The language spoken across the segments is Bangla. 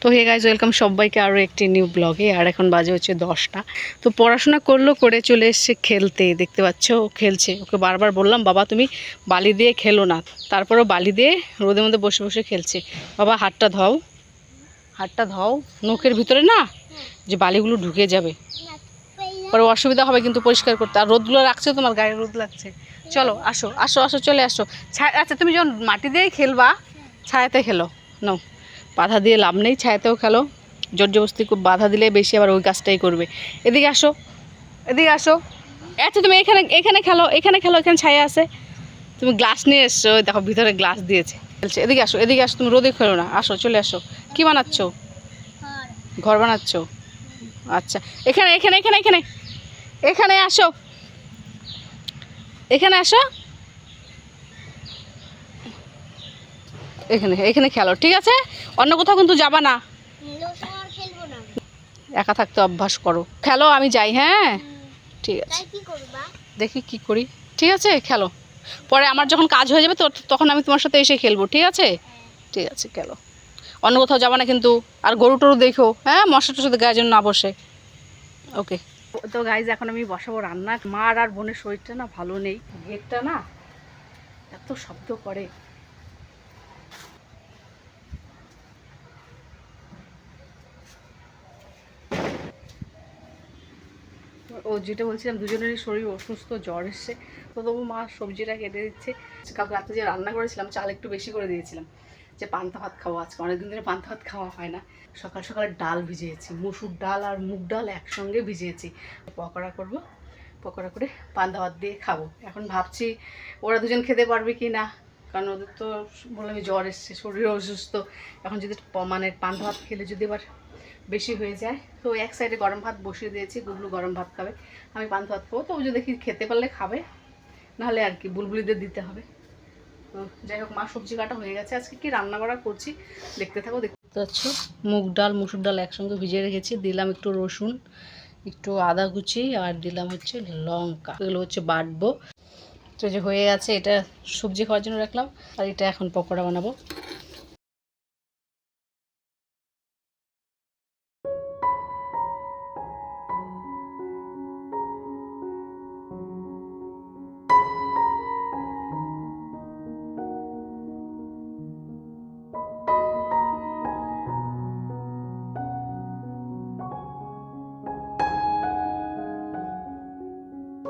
তো হে গাইজ ওয়েলকাম সবাইকে আরও একটি নিউ ব্লগে আর এখন বাজে হচ্ছে দশটা। তো পড়াশোনা করল, করে চলে এসছে খেলতে, দেখতে পাচ্ছ ও খেলছে। ওকে বারবার বললাম, বাবা, তুমি বালি দিয়ে খেলো না। তারপরেও বালি দিয়ে রোদের মধ্যে বসে বসে খেলছে। বাবা, হাতটা ধাও। হাতটা ধাও। নখের ভিতরে না, যে বালিগুলো ঢুকে যাবে। পরে অসুবিধা হবে কিন্তু পরিষ্কার করতে। আর রোদগুলো রাখছে তোমার, গায়ে রোদ লাগছে। চলো, আসো আসো আসো, চলে আসো। আচ্ছা তুমি যখন মাটি দিয়েই খেলবা, ছায়াতে খেলো। নাও। বাধা দিয়ে লাভ নেই, ছায়াতেও খেলো। জোর জবস্তি খুব বাধা দিলে বেশি আবার ওই কাজটাই করবে। এদিকে আসো এদিকে আসো। আচ্ছা তুমি এখানে এখানে খেলো এখানে খেলো, এখানে ছায়া আছে। তুমি গ্লাস নিয়ে এসছো দেখো ভিতরে গ্লাস দিয়েছে। বলছে, এদিকে আসো এদিকে আসো, তুমি রোদে খেলো না, আসো, চলে আসো। কি বানাচ্ছো? ঘর বানাচ্ছো? আচ্ছা এখানে এখানে এখানে এখানে এখানে আসো। এখানে আসো। এখানে এখানে খেলো, ঠিক আছে? অন্য কোথাও কিন্তু যাবা না। খেলব একা থাকতে অভ্যাস করো। খেলো আমি যাই হ্যাঁ? ঠিক আছে। তাই কি করবা? দেখি কি করি। ঠিক আছে খেলো। পরে আমার যখন কাজ হয়ে যাবে তো তখন আমি তোমার সাথে এসে খেলব ঠিক আছে? ঠিক আছে খেলো। অন্য কোথাও যাবা না কিন্তু আর গরু টরু দেখো হ্যাঁ? মশা টশা গায়ের জন্য না বসে। ওকে। তো গাইজ এখন আমি বসাবো রান্না। মার আর বোনের শরীরটা না ভালো নেই। গেটটা না এত শব্দ করে। ও যেটা বলছিলাম, দুজনেরই শরীর অসুস্থ, জ্বর এসছে। তো তবু মা সবজিটা কেটে দিচ্ছে। কালকে রাতে যে রান্না করেছিলাম, চাল একটু বেশি করে দিয়েছিলাম। যে পান্তা ভাত খাওয়া আজকে। অনেকদিন ধরে পান্তা ভাত খাওয়া হয় না। সকাল সকালে ডাল ভিজিয়েছি, মুসুর ডাল আর মুগ ডাল একসঙ্গে ভিজিয়েছি। পকোড়া করব, পকোড়া করে পান্তা ভাত দিয়ে খাব। এখন ভাবছি ওরা দুজন খেতে পারবে কি না? কারণ ওদের তো বললাম জ্বর এসছে শরীর অসুস্থ। এখন যদি মানে পান্তা ভাত খেলে যদি আবার বেশি হয়ে যায়। তো এক সাইডে গরম ভাত বসিয়ে দিয়েছি গুগলু গরম ভাত খাবে। আমি পান্তা ভাত খাব, তো যদি দেখি খেতে পারলে খাবে। নাহলে আর কি, বুলবুলিদের দিতে হবে। তো যাই হোক, মা সবজি কাটা হয়ে গেছে। আজকে কি রান্না করা করছি দেখতে থাকো, দেখতে পাচ্ছ? মুগ ডাল, মুসুর ডাল একসঙ্গে ভিজিয়ে রেখেছি। দিলাম একটু রসুন, একটু আদা কুচি, আর দিলাম হচ্ছে লঙ্কা। এগুলো হচ্ছে বাটবো। তো যে হয়ে গেছে, এটা সবজি খাওয়ার জন্য রাখলাম। আর এটা এখন পকোড়া বানাবো।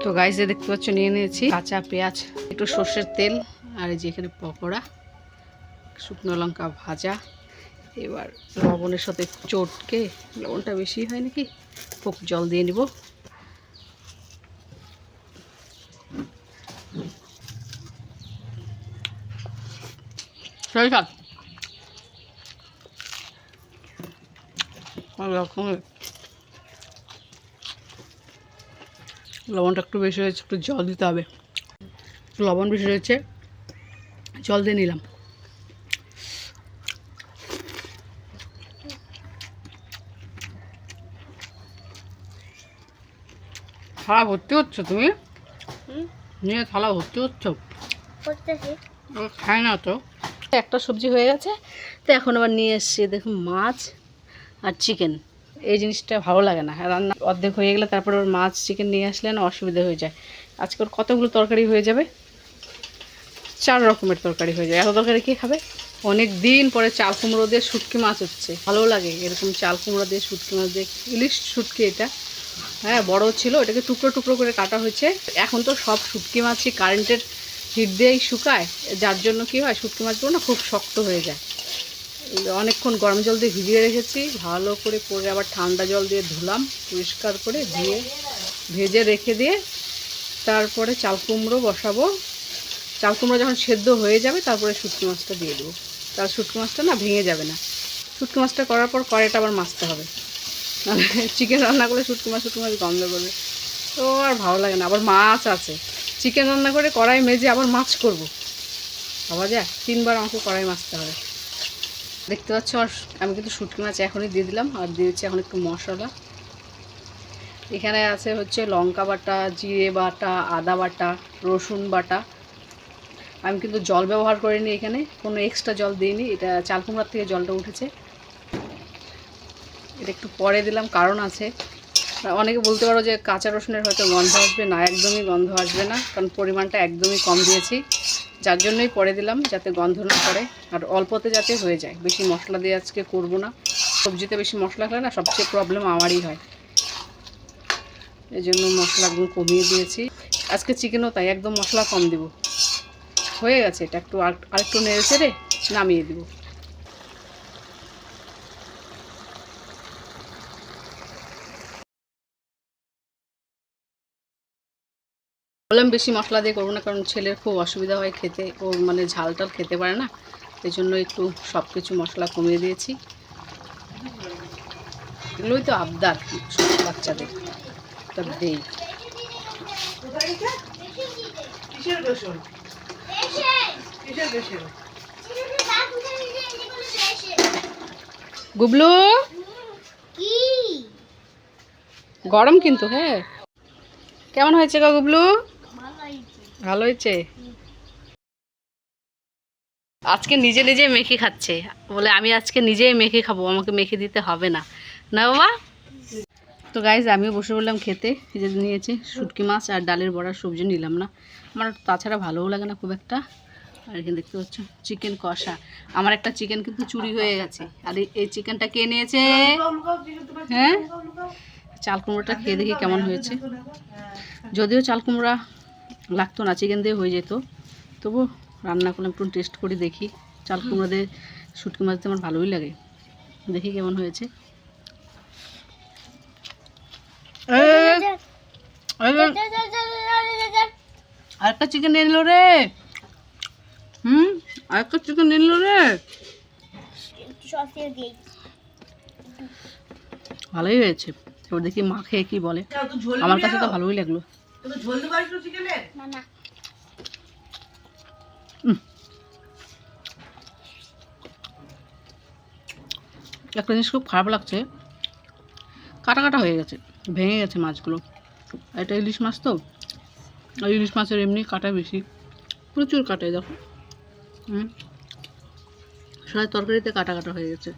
তো গাইজে দেখতে পাচ্ছ, নিয়ে নিয়েছি কাঁচা পেঁয়াজ, একটু সর্ষের তেল, আর এই যে এখানে পকোড়া, শুকনো লঙ্কা ভাজা। এবার লবণের সাথে চটকে, লবণটা বেশি হয় নাকি? পোক জল দিয়ে নিব। সরি রকমের। লবণটা একটু বেশি হয়েছে একটু জল দিতে হবে। লবণ বেশি হয়েছে জল দিয়ে নিলাম। থালা ভর্তি হচ্ছে তুমি? নিয়ে থালা ভর্তি হচ্ছ? খায় না তো। একটা সবজি হয়ে গেছে তো এখন আবার নিয়ে এসছি দেখুন মাছ আর চিকেন এই জিনিসটা ভালো লাগে না। রান্না অর্ধেক হয়ে গেলে তারপর ওর মাছ চিকেন নিয়ে আসলে না অসুবিধা হয়ে যায়। আজকে ওর কতগুলো তরকারি হয়ে যাবে? চার রকমের তরকারি হয়ে যায়। এত তরকারি কে খাবে? অনেক দিন পরে চাল কুমড়ো দিয়ে শুটকি মাছ হচ্ছে। ভালো লাগে এরকম চাল কুমড়ো দিয়ে শুটকি মাছ দিয়ে। ইলিশ শুটকি এটা। হ্যাঁ বড় ছিল এটাকে টুকরো টুকরো করে কাটা হয়েছে। এখন তো সব শুটকি মাছই কারেন্টের হিট দিয়েই শুকায়। যার জন্য কি হয়, শুটকি মাছগুলো না খুব শক্ত হয়ে যায়। অনেকক্ষণ গরম জল দিয়ে ভিজিয়ে রেখেছি। ভালো করে পরে আবার ঠান্ডা জল দিয়ে ধুলাম, পরিষ্কার করে ধুয়ে ভেজে রেখে দিয়ে তারপরে চাল কুমড়ো বসাবো। চাল কুমড়ো যখন সেদ্ধ হয়ে যাবে, তারপরে শুটকি মাছটা দিয়ে দেবো। তার শুটকি মাছটা না ভেঙে যাবে না। শুটকি মাছটা করার পর কড়াইটা আবার মাছতে হবে। চিকেন রান্না করলে শুটকি মাছ শুটকি মাছ গন্ধ করবে। তো আর ভালো লাগে না। আবার মাছ আছে। চিকেন রান্না করে কড়াই মেজে আবার মাছ করব। ভাবা যায়? তিনবার আমাকে কড়াই মাছতে হবে। দেখতে পাচ্ছ আমি কিন্তু শুটকি মাছ এখনই দিয়ে দিলাম, আর দিয়েছি এখন একটু মশলা। এখানে আছে হচ্ছে লঙ্কা বাটা, জিরে বাটা, আদা বাটা, রসুন বাটা। আমি কিন্তু জল ব্যবহার করিনি এখানে, কোনো এক্সট্রা জল দিইনি, এটা চাল কুমড়ার থেকে জলটা উঠেছে। এটা একটু পরে দিলাম, কারণ আছে। অনেকে বলতে পারো যে কাঁচা রসুনের হয়তো গন্ধ আসবে, না, একদমই গন্ধ আসবে না, কারণ পরিমাণটা একদমই কম দিয়েছি। যার জন্যই পরে দিলাম, যাতে গন্ধ না করে আর অল্পতে যাতে হয়ে যায়, বেশি মশলা দিয়ে আজকে করব না। সবজিতে বেশি মশলা খেলে না, সবচেয়ে প্রবলেম আমারই হয়। এই জন্য মশলা একদম কমিয়ে দিয়েছি। আজকে চিকেনও তাই, একদম মশলা কম দেব। হয়ে গেছে, এটা একটু আর একটু নেড়ে চেড়ে নামিয়ে দিব। বললাম বেশি মশলা দিয়ে করব না, কারণ ছেলের খুব অসুবিধা হয় খেতে। ও মানে ঝাল টাল খেতে পারে না, এই জন্য একটু সব কিছু মশলা কমিয়ে দিয়েছি। এগুলোই তো আবদার বাচ্চাদের দেই। গুবলু? গরম কিন্তু হ্যাঁ। কেমন হয়েছে গা গুবলু? ভালো হয়েছে? আজকে নিজে নিজে মেখে খাচ্ছে। বলে, আমি আজকে নিজেই মেখে খাব, আমাকে মেখে দিতে হবে না। না বাবা? তো গাইজ আমিও বসে বললাম খেতে। যে নিয়েছি শুটকি মাছ আর ডালের বড়ার সবজি নিলাম না। আমার তাছাড়া ভালোও লাগে না খুব একটা। আর এখানে দেখতে পাচ্ছ চিকেন কষা। আমার একটা চিকেন কিন্তু চুরি হয়ে গেছে। আর এই চিকেনটা কে নিয়েছে হ্যাঁ? চাল কুমড়োটা খেয়ে দেখি কেমন হয়েছে। যদিও চাল কুমড়া লাগতো না চিকেন দিয়ে হয়ে যেত। তবু রান্না করলাম, একটু টেস্ট করে দেখি। চাল কুমড়া দিয়ে শুটকি মাছ আমার ভালোই লাগে। দেখি কেমন হয়েছে। আরেকটা চিকেন নিল রে। হুম? আরেকটা চিকেন নিল রে। ভালোই হয়েছে। এবার দেখি মা খেয়ে কি বলে। আমার কাছে তো ভালোই লাগল। তো ঝোল দিতে পারিস চিকেনের না না। একটা জিনিস খুব খারাপ লাগছে কাটা কাটা হয়ে গেছে ভেঙে গেছে মাছগুলো। এটা ইলিশ মাছ তো? আর ইলিশ মাছের এমনি কাটা বেশি প্রচুর কাটায় দেখো। হুম। সবাই তরকারিতে কাটা কাটা হয়ে গেছে।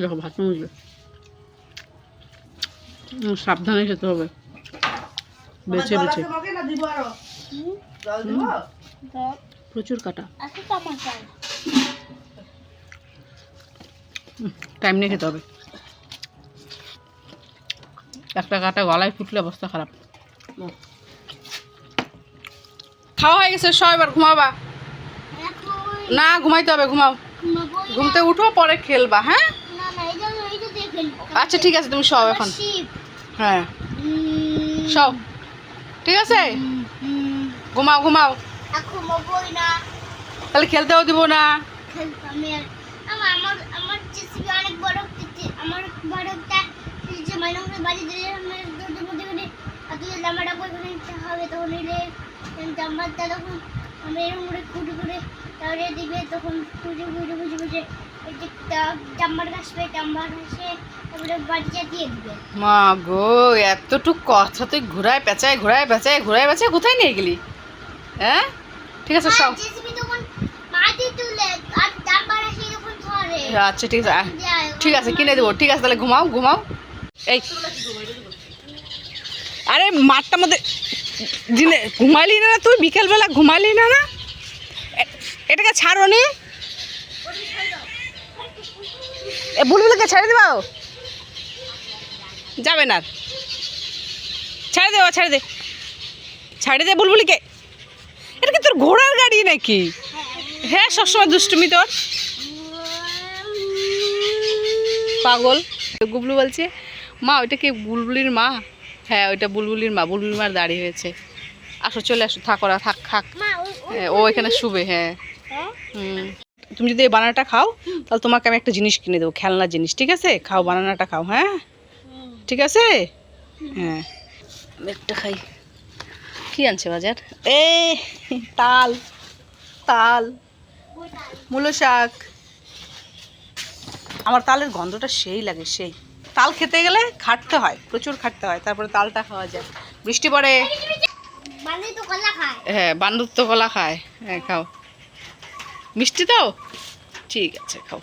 দেখো ভাত মুজবে সাবধানে খেতে হবে। বেছে বেছে। প্রচুর কাটা। টাইম নিয়ে খেতে হবে। একটা কাটা গলায় ফুটলে অবস্থা খারাপ। খাওয়া হয়ে গেছে সব এবার ঘুমাবা। না ঘুমাইতে হবে ঘুমাও। ঘুমতে উঠো পরে খেলবা হ্যাঁ? না না এই জন্য এই তো দিয়ে খেলব আচ্ছা ঠিক আছে তুমি সব এখন। হ্যাঁ সব ঠিক আছে ঘুমাও ঘুমাও তাহলে খেলতেও দিব না আমার তখন আমি এরকম করে তাহলে দিবে তখন খুঁজে খুঁজে খুঁজে খুঁজে ওই যে তারপরে দিবে। মা গো এতটুক কথা তুই ঘুরায় পেঁচায় ঘুরায় পেঁচায় ঘুরায় পেঁচায় কোথায় নিয়ে গেলি? হ্যাঁ? ঠিক আছে সব আচ্ছা ঠিক আছে ঠিক আছে কিনে দেবো ঠিক আছে তাহলে ঘুমাও ঘুমাও। এই আরে মাঠটা মধ্যে দিনে ঘুমাইলি না না তুই বিকেলবেলা ঘুমাইলি না না? এটাকে ছাড়ো নি। এ বুলবুলকে ছেড়ে দেবাও যাবে না। ছেড়ে দে ও ছেড়ে দে। ছেড়ে দে বুলবুলিকে। এটা কি তোর ঘোড়ার গাড়ি নাকি? হ্যাঁ সবসময় দুষ্টুমি তোর। পাগল। গুবলু বলছে মা ওইটা কি বুলবুলির মা? হ্যাঁ ওইটা বুলবুলির মা বুলবুলির মার দাঁড়িয়ে হয়েছে। আসো চলে আসো থাক ওরা থাক থাক। হ্যাঁ, ও এখানে শুবে হ্যাঁ। তুমি যদি এই বানানাটা খাও তাহলে তোমাকে আমি একটা জিনিস কিনে দেবো খেলনার জিনিস ঠিক আছে? খাও বানানাটা খাও হ্যাঁ? ঠিক আছে? হ্যাঁ। আমি একটা খাই। কি আনছে বাজার? এ তাল তাল মূলো শাক। আমার তালের গন্ধটা সেই লাগে সেই। তাল খেতে গেলে খাটতে হয় প্রচুর খাটতে হয় তারপরে তালটা খাওয়া যায়। বৃষ্টি পড়ে। হ্যাঁ বান্ধব তো কলা খায়। হ্যাঁ খাও। মিষ্টি তো ঠিক আছে খাও।